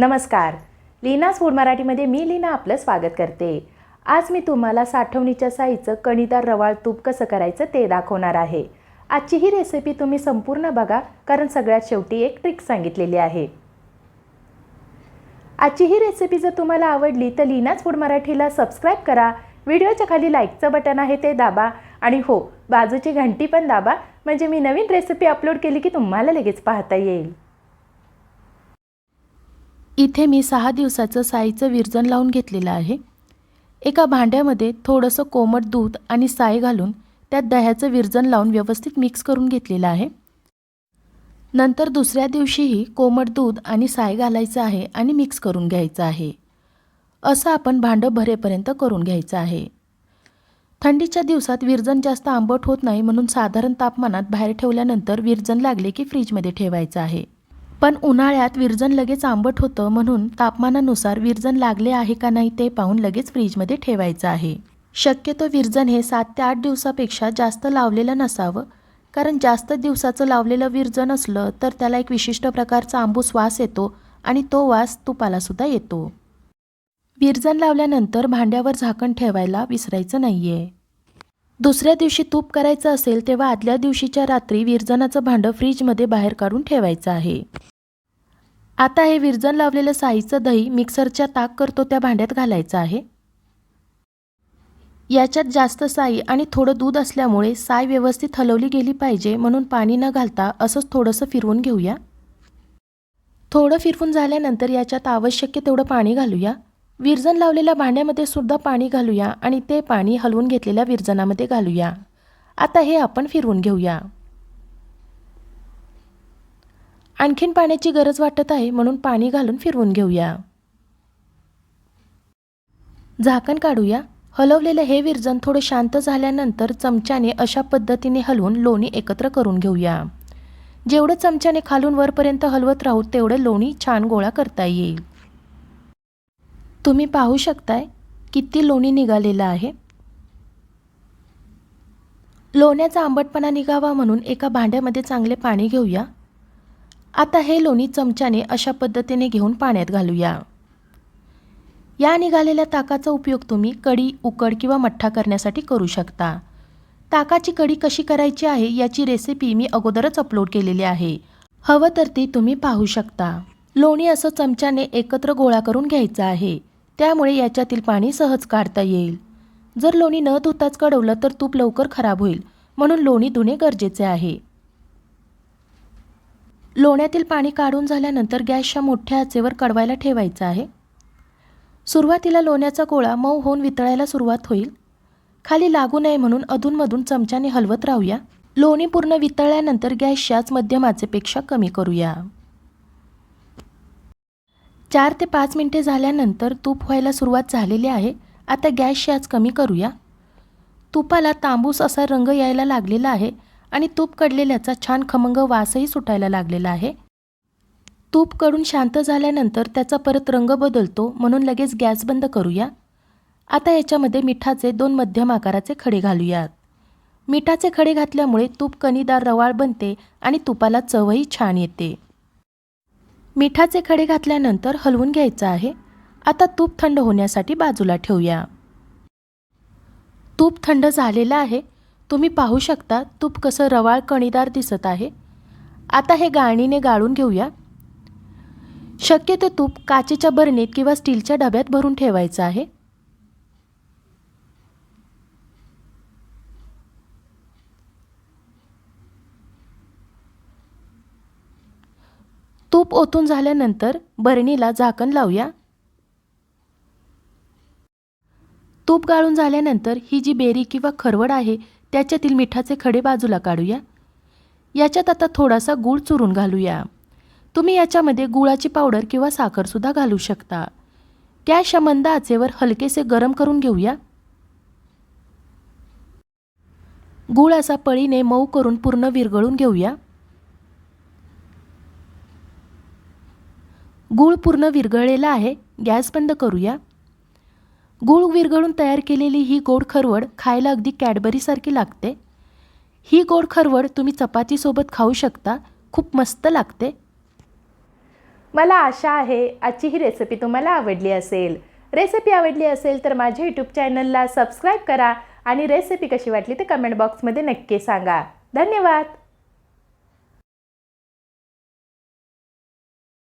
नमस्कार. लीनाच फूड मराठीमध्ये मी लीना आपलं स्वागत करते. आज मी तुम्हाला साठवणीच्या साईचं कणीदार रवाळ तूप कसं करायचं ते दाखवणार आहे. आजची ही रेसिपी तुम्ही संपूर्ण बघा कारण सगळ्यात शेवटी एक ट्रिक सांगितलेली आहे. आजची ही रेसिपी जर तुम्हाला आवडली तर लीनाज फूड मराठीला सबस्क्राईब करा. व्हिडिओच्या खाली लाईकचं बटन आहे ते दाबा. आणि हो बाजूची घंटी पण दाबा. म्हणजे मी नवीन रेसिपी अपलोड केली की तुम्हाला लगेच पाहता येईल. इथे मी सहा दिवसाचं साईचं विरजन लावून घेतलेलं आहे. एका भांड्यामध्ये थोडंसं कोमट दूध आणि साई घालून त्यात दह्याचं विरजन लावून व्यवस्थित मिक्स करून घेतलेलं आहे. नंतर दुसऱ्या दिवशीही कोमट दूध आणि साय घालायचं आहे आणि मिक्स करून घ्यायचं आहे. असं आपण भांडं भरेपर्यंत करून घ्यायचं आहे. थंडीच्या दिवसात विरजन जास्त आंबट होत नाही म्हणून साधारण तापमानात बाहेर ठेवल्यानंतर विरजन लागले की फ्रीजमध्ये ठेवायचं आहे. पण उन्हाळ्यात विरजन लगेच आंबट होतं म्हणून तापमानानुसार विरजन लागले आहे का नाही ते पाहून लगेच फ्रीजमध्ये ठेवायचं आहे. शक्यतो विरजन हे सात ते आठ दिवसापेक्षा जास्त लावलेलं नसावं कारण जास्त दिवसाचं लावलेलं विरजन असलं तर त्याला एक विशिष्ट प्रकारचा आंबूस वास येतो आणि तो वास तुपालासुद्धा येतो. विरजन लावल्यानंतर भांड्यावर झाकण ठेवायला विसरायचं नाही आहे दुसऱ्या दिवशी तूप करायचं असेल तेव्हा आदल्या दिवशीच्या रात्री विरजनाचं भांडं फ्रीजमध्ये बाहेर काढून ठेवायचं आहे. आता हे विरजन लावलेलं साईचं दही मिक्सरच्या ताक करतो त्या भांड्यात घालायचं आहे. याच्यात जास्त साई आणि थोडं दूध असल्यामुळे साय व्यवस्थित हलवली गेली पाहिजे म्हणून पाणी न घालता असंच थोडंसं फिरवून घेऊया. थोडं फिरवून झाल्यानंतर याच्यात आवश्यक तेवढं पाणी घालूया. विरजन लावलेल्या भांड्यामध्ये सुद्धा पाणी घालूया आणि ते पाणी हलवून घेतलेल्या विरजनामध्ये घालूया. आता हे आपण फिरवून घेऊया. आणखीन पाण्याची गरज वाटत आहे म्हणून पाणी घालून फिरवून घेऊया. झाकण काढूया. हलवलेलं हे विरजन थोडं शांत झाल्यानंतर चमच्याने अशा पद्धतीने हलवून लोणी एकत्र करून घेऊया. जेवढं चमच्याने खालून वरपर्यंत हलवत राहू तेवढं लोणी छान गोळा करता येईल. तुम्ही पाहू शकताय किती लोणी निघालेलं आहे. लोण्याचा आंबटपणा निघावा म्हणून एका भांड्यामध्ये चांगले पाणी घेऊया. आता हे लोणी चमच्याने अशा पद्धतीने घेऊन पाण्यात घालूया. या निघालेल्या ताकाचा उपयोग तुम्ही कडी उकड किंवा मठ्ठा करण्यासाठी करू शकता. ताकाची कढी कशी करायची आहे याची रेसिपी मी अगोदरच अपलोड केलेली आहे. हवं तर ती तुम्ही पाहू शकता. लोणी असं चमच्याने एकत्र गोळा करून घ्यायचं आहे. त्यामुळे याच्यातील पाणी सहज काढता येईल. जर लोणी न धुताच कडवलं तर तूप लवकर खराब होईल. म्हणून लोणी धुणे गरजेचे आहे. लोण्यातील पाणी काढून झाल्यानंतर गॅसच्या मोठ्या आचेवर कडवायला ठेवायचं आहे. सुरुवातीला लोण्याचा गोळा मऊ होऊन वितळायला सुरुवात होईल. खाली लागू नये म्हणून अधूनमधून चमच्याने हलवत राहूया. लोणी पूर्ण वितळल्यानंतर गॅसच्याच मध्यम आचेपेक्षा कमी करूया. चार ते पाच मिनटे झाल्यानंतर तूप व्हायला सुरुवात झालेली आहे. आता गॅसची शॅज कमी करूया. तुपाला तांबूस असा रंग यायला लागलेला आहे आणि तूप कडलेल्याचा छान खमंग वासही सुटायला लागलेला आहे. तूपकडून शांत झाल्यानंतर त्याचा परत रंग बदलतो म्हणून लगेच गॅस बंद करूया. आता याच्यामध्ये मिठाचे दोन मध्यम आकाराचे खडे घालूयात. मिठाचे खडे घातल्यामुळे तूप कणीदार रवाळ बनते आणि तुपाला चवही छान येते. मिठाचे खडे घातल्यानंतर हलवून घ्यायचं आहे. आता तूप थंड होण्यासाठी बाजूला ठेवूया. तूप थंड झालेलं आहे. तुम्ही पाहू शकता तूप कसं रवाळ कणीदार दिसत आहे. आता हे गाळणीने गाळून घेऊया. शक्यतो तूप काचेच्या बरणीत किंवा स्टीलच्या डब्यात भरून ठेवायचं आहे. तूप ओतून झाल्यानंतर बरणीला झाकण लावूया. तूप गाळून झाल्यानंतर ही जी बेरी किंवा खरवड आहे त्याच्यातील मिठाचे खडे बाजूला काढूया. याच्यात आता थोडासा गूळ चुरून घालूया. तुम्ही याच्यामध्ये गुळाची पावडर किंवा साखरसुद्धा घालू शकता. गॅसच्या मंद आचेवर हलकेसे गरम करून घेऊया. गूळ असा पळीने मऊ करून पूर्ण विरघळून घेऊया. गूळ पूर्ण विरघळलेला आहे गॅस बंद करूया. गूळ विरघळून तयार केलेली ही गोड खरवड खायला अगदी कॅडबरीसारखी लागते. ही गोड खरवड तुम्ही चपातीसोबत खाऊ शकता खूप मस्त लागते. मला आशा आहे आजची ही रेसिपी तुम्हाला आवडली असेल. रेसिपी आवडली असेल तर माझ्या यूट्यूब चॅनलला सबस्क्राईब करा आणि रेसिपी कशी वाटली ते कमेंट बॉक्समध्ये नक्की सांगा. धन्यवाद!